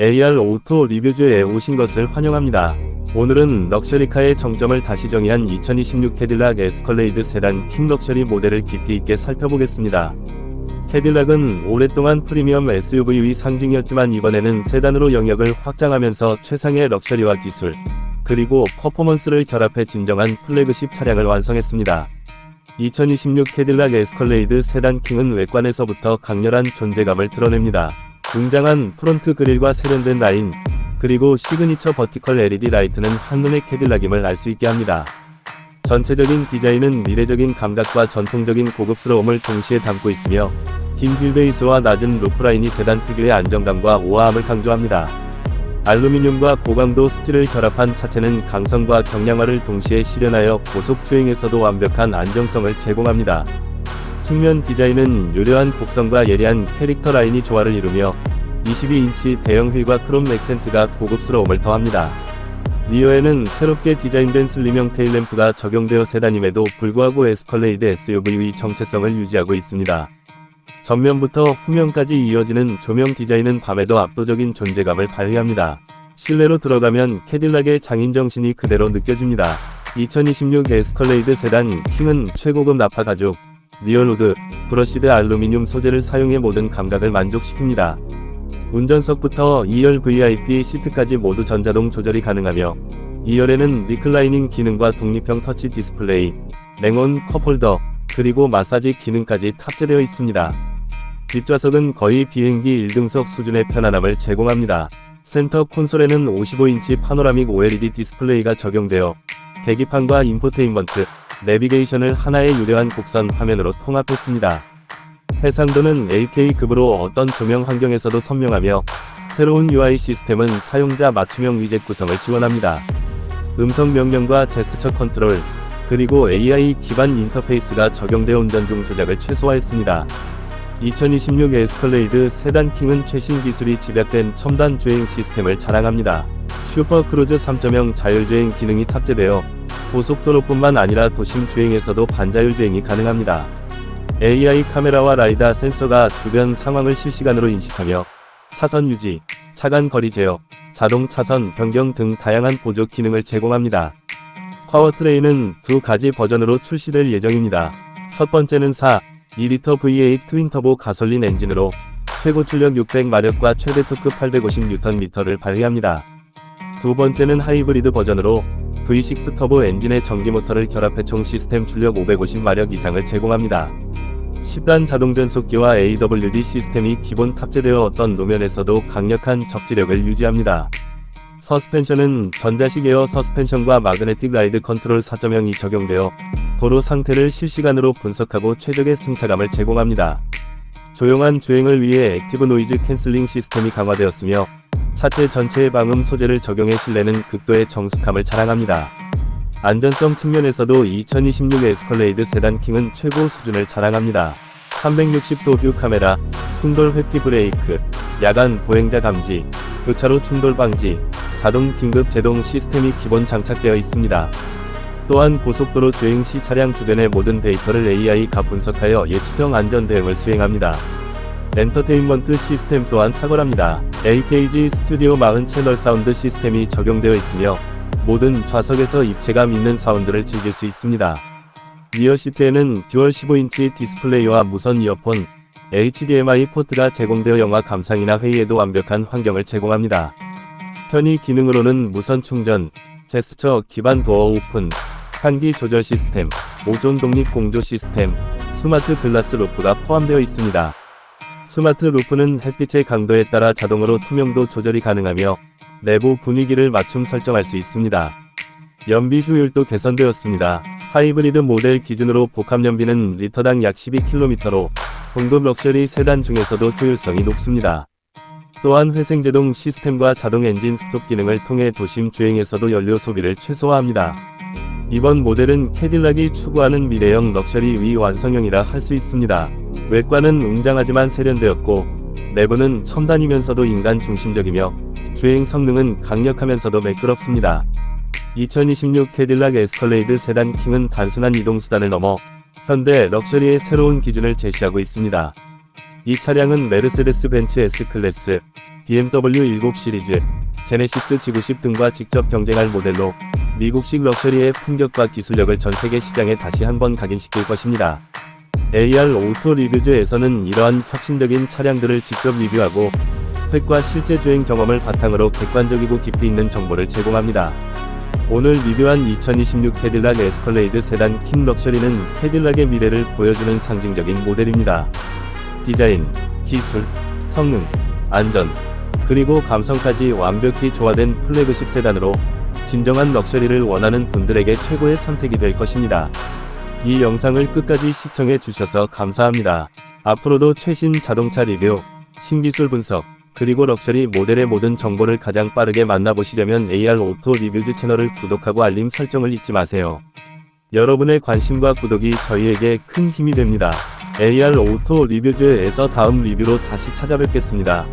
AR 오토 리뷰즈에 오신 것을 환영합니다. 오늘은 럭셔리카의 정점을 다시 정의한 2026 캐딜락 에스컬레이드 세단 킹 럭셔리 모델을 깊이 있게 살펴보겠습니다. 캐딜락은 오랫동안 프리미엄 SUV의 상징이었지만 이번에는 세단으로 영역을 확장하면서 최상의 럭셔리와 기술, 그리고 퍼포먼스를 결합해 진정한 플래그십 차량을 완성했습니다. 2026 캐딜락 에스컬레이드 세단 킹은 외관에서부터 강렬한 존재감을 드러냅니다. 웅장한 프론트 그릴과 세련된 라인, 그리고 시그니처 버티컬 LED 라이트는 한눈에 캐딜락임을 알 수 있게 합니다. 전체적인 디자인은 미래적인 감각과 전통적인 고급스러움을 동시에 담고 있으며 긴 휠베이스와 낮은 루프라인이 세단 특유의 안정감과 우아함을 강조합니다. 알루미늄과 고강도 스틸을 결합한 차체는 강성과 경량화를 동시에 실현하여 고속 주행에서도 완벽한 안정성을 제공합니다. 측면 디자인은 요려한 곡선과 예리한 캐릭터 라인이 조화를 이루며 22인치 대형 휠과 크롬 액센트가 고급스러움을 더합니다. 리어에는 새롭게 디자인된 슬림형 테일램프가 적용되어 세단임에도 불구하고 에스컬레이드 SUV의 정체성을 유지하고 있습니다. 전면부터 후면까지 이어지는 조명 디자인은 밤에도 압도적인 존재감을 발휘합니다. 실내로 들어가면 캐딜락의 장인 정신이 그대로 느껴집니다. 2026 에스컬레이드 세단 킹은 최고급 나파 가죽, 리얼우드, 브러시드 알루미늄 소재를 사용해 모든 감각을 만족시킵니다. 운전석부터 2열 VIP 시트까지 모두 전자동 조절이 가능하며 2열에는 리클라이닝 기능과 독립형 터치 디스플레이, 냉온 컵홀더, 그리고 마사지 기능까지 탑재되어 있습니다. 뒷좌석은 거의 비행기 1등석 수준의 편안함을 제공합니다. 센터 콘솔에는 55인치 파노라믹 OLED 디스플레이가 적용되어 계기판과 인포테인먼트, 내비게이션을 하나의 유려한 곡선 화면으로 통합했습니다. 해상도는 8K급으로 어떤 조명 환경에서도 선명하며 새로운 UI 시스템은 사용자 맞춤형 위젯 구성을 지원합니다. 음성 명령과 제스처 컨트롤, 그리고 AI 기반 인터페이스가 적용되어 운전 중 조작을 최소화했습니다. 2026 에스컬레이드 세단 킹은 최신 기술이 집약된 첨단 주행 시스템을 자랑합니다. 슈퍼 크루즈 3.0 자율주행 기능이 탑재되어 고속도로뿐만 아니라 도심 주행에서도 반자율 주행이 가능합니다. AI 카메라와 라이다 센서가 주변 상황을 실시간으로 인식하며 차선 유지, 차간 거리 제어, 자동 차선 변경 등 다양한 보조 기능을 제공합니다. 파워트레인은 두 가지 버전으로 출시될 예정입니다. 첫 번째는 4, 2리터 V8 트윈터보 가솔린 엔진으로 최고 출력 600마력과 최대 토크 850Nm를 발휘합니다. 두 번째는 하이브리드 버전으로 V6 터보 엔진의 전기 모터를 결합해 총 시스템 출력 550마력 이상을 제공합니다. 10단 자동 변속기와 AWD 시스템이 기본 탑재되어 어떤 노면에서도 강력한 적지력을 유지합니다. 서스펜션은 전자식 에어 서스펜션과 마그네틱 라이드 컨트롤 4.0이 적용되어 도로 상태를 실시간으로 분석하고 최적의 승차감을 제공합니다. 조용한 주행을 위해 액티브 노이즈 캔슬링 시스템이 강화되었으며 차체 전체의 방음 소재를 적용해 실내는 극도의 정숙함을 자랑합니다. 안전성 측면에서도 2026 에스컬레이드 세단 킹은 최고 수준을 자랑합니다. 360도 뷰 카메라, 충돌 회피 브레이크, 야간 보행자 감지, 교차로 충돌 방지, 자동 긴급 제동 시스템이 기본 장착되어 있습니다. 또한 고속도로 주행 시 차량 주변의 모든 데이터를 AI가 분석하여 예측형 안전 대응을 수행합니다. 엔터테인먼트 시스템 또한 탁월합니다. AKG 스튜디오 40 채널 사운드 시스템이 적용되어 있으며 모든 좌석에서 입체감 있는 사운드를 즐길 수 있습니다. 리어 시트에는 듀얼 15인치 디스플레이와 무선 이어폰, HDMI 포트가 제공되어 영화 감상이나 회의에도 완벽한 환경을 제공합니다. 편의 기능으로는 무선 충전, 제스처 기반 도어 오픈, 환기 조절 시스템, 오존 독립 공조 시스템, 스마트 글라스 루프가 포함되어 있습니다. 스마트 루프는 햇빛의 강도에 따라 자동으로 투명도 조절이 가능하며 내부 분위기를 맞춤 설정할 수 있습니다. 연비 효율도 개선되었습니다. 하이브리드 모델 기준으로 복합 연비는 리터당 약 12km로 공급 럭셔리 세단 중에서도 효율성이 높습니다. 또한 회생제동 시스템과 자동 엔진 스톱 기능을 통해 도심 주행에서도 연료 소비를 최소화합니다. 이번 모델은 캐딜락이 추구하는 미래형 럭셔리 위 완성형이라 할 수 있습니다. 외관은 웅장하지만 세련되었고 내부는 첨단이면서도 인간 중심적이며 주행 성능은 강력하면서도 매끄럽습니다. 2026 캐딜락 에스컬레이드 세단 킹은 단순한 이동수단을 넘어 현대 럭셔리의 새로운 기준을 제시하고 있습니다. 이 차량은 메르세데스 벤츠 S클래스, BMW 7 시리즈, 제네시스 G90 등과 직접 경쟁할 모델로 미국식 럭셔리의 품격과 기술력을 전 세계 시장에 다시 한번 각인시킬 것입니다. AR 오토 리뷰즈에서는 이러한 혁신적인 차량들을 직접 리뷰하고 스펙과 실제 주행 경험을 바탕으로 객관적이고 깊이 있는 정보를 제공합니다. 오늘 리뷰한 2026 캐딜락 에스컬레이드 세단 킹 럭셔리는 캐딜락의 미래를 보여주는 상징적인 모델입니다. 디자인, 기술, 성능, 안전, 그리고 감성까지 완벽히 조화된 플래그십 세단으로 진정한 럭셔리를 원하는 분들에게 최고의 선택이 될 것입니다. 이 영상을 끝까지 시청해 주셔서 감사합니다. 앞으로도 최신 자동차 리뷰, 신기술 분석, 그리고 럭셔리 모델의 모든 정보를 가장 빠르게 만나보시려면 AR 오토 리뷰즈 채널을 구독하고 알림 설정을 잊지 마세요. 여러분의 관심과 구독이 저희에게 큰 힘이 됩니다. AR 오토 리뷰즈에서 다음 리뷰로 다시 찾아뵙겠습니다.